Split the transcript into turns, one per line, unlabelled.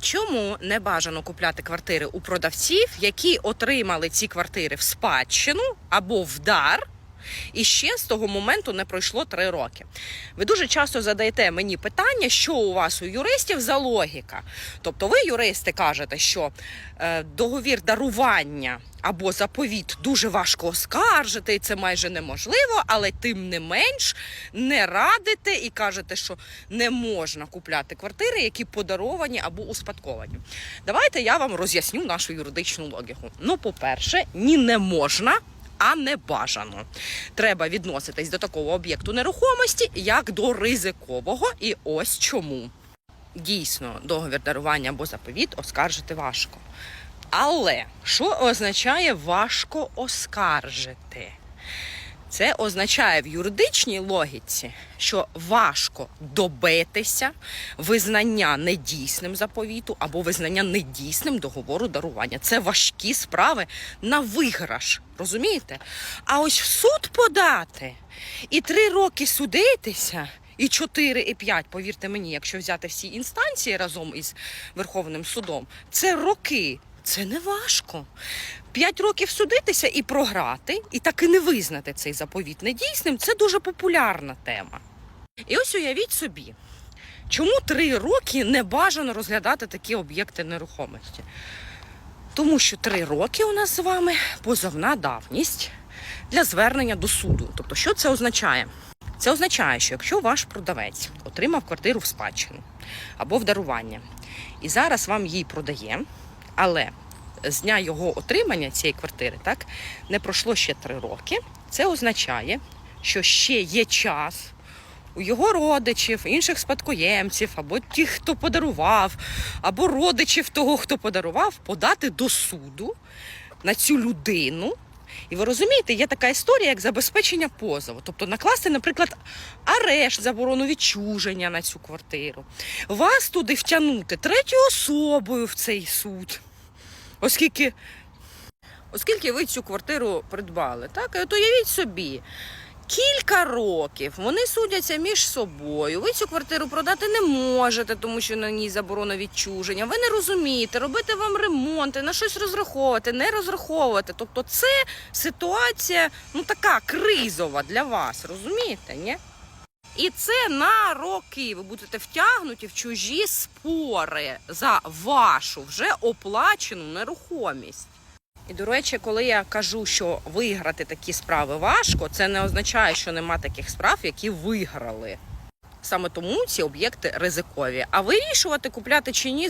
Чому не бажано купляти квартири у продавців, які отримали ці квартири в спадщину або в дар? І ще з того моменту не пройшло три роки. Ви дуже часто задаєте мені питання, що у вас у юристів за логіка. Тобто, ви, юристи, кажете, що е, договір дарування або заповіт дуже важко оскаржити, і це майже неможливо, але тим не менш не радите і кажете, що не можна купляти квартири, які подаровані або успадковані. Давайте я вам роз'ясню нашу юридичну логіку. Ну, по-перше, ні не можна. А не бажано. Треба відноситись до такого об'єкту нерухомості як до ризикового. І ось чому. Дійсно, договір дарування або заповіт оскаржити важко. Але що означає важко оскаржити? Це означає в юридичній логіці, що важко добитися визнання недійсним заповіту або визнання недійсним договору дарування. Це важкі справи на виграш. Розумієте? А ось в суд подати і три роки судитися. І 4, і 5, повірте мені, якщо взяти всі інстанції разом із Верховним судом, це роки. Це не важко. П'ять років судитися і програти, і так і не визнати цей заповіт недійсним це дуже популярна тема. І ось уявіть собі, чому три роки не бажано розглядати такі об'єкти нерухомості? Тому що три роки у нас з вами позовна давність для звернення до суду. Тобто, що це означає? Це означає, що якщо ваш продавець отримав квартиру в спадщину або в дарування, і зараз вам її продає, але з дня його отримання цієї квартири так не пройшло ще три роки. Це означає, що ще є час у його родичів, інших спадкоємців, або тих, хто подарував, або родичів того, хто подарував, подати до суду на цю людину. І ви розумієте, є така історія, як забезпечення позову. Тобто накласти, наприклад, арешт, заборону відчуження на цю квартиру, вас туди втягнути третьою особою в цей суд. Оскільки, оскільки ви цю квартиру придбали, так? От уявіть собі, кілька років вони судяться між собою. Ви цю квартиру продати не можете, тому що на ній заборона відчуження. Ви не розумієте, робити вам ремонти, на щось розраховувати, не розраховувати. Тобто, це ситуація ну така кризова для вас, розумієте? Ні? І це на роки ви будете втягнуті в чужі спори за вашу вже оплачену нерухомість. І до речі, коли я кажу, що виграти такі справи важко, це не означає, що нема таких справ, які виграли. Саме тому ці об'єкти ризикові. А вирішувати, купляти чи ні,